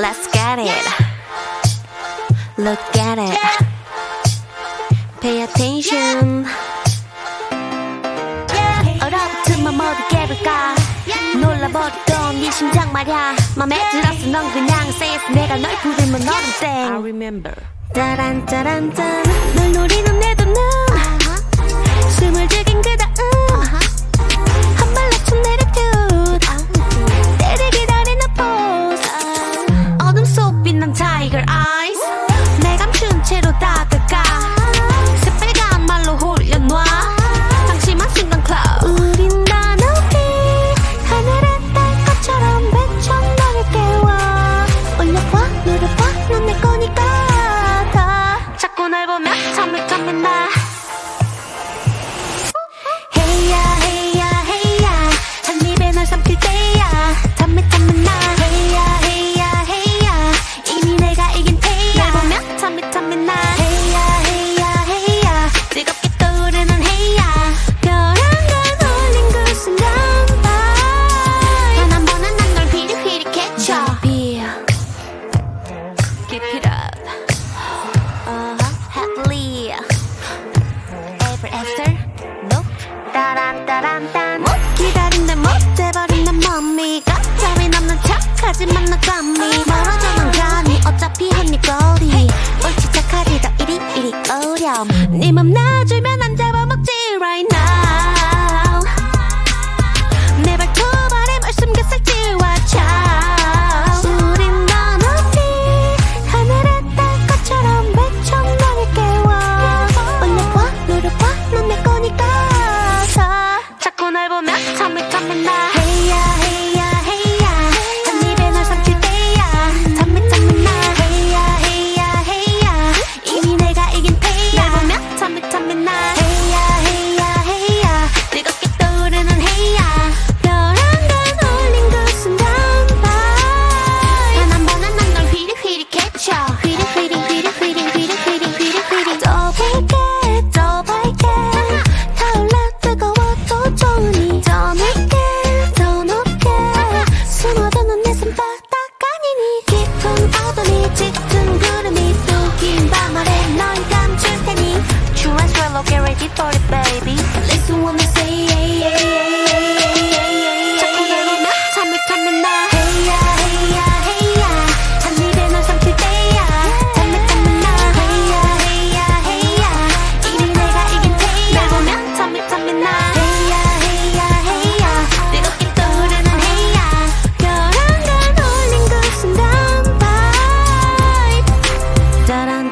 Let's get it. Look at it. Pay attention. yeah. 맘 어디 깨볼까? Yeah. 놀라버리던 이 심장 말야. 맘에 들었어 넌 그냥 s 내가 널 부르면 너는 땡. I remember. 짜란 짜란 짠. 널 노리는 내 눈. 숨을 죽인 그 faster Nope. 따란따란딴. 기다린다 못돼버린 내 맘이 가짜이 남는 척하지만 나 감미 멀어져 난 가니 어차피 헛니 거리. 옳지 착하지 더 이리 이리 어려움. 네맘나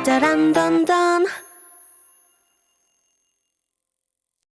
짜란 던던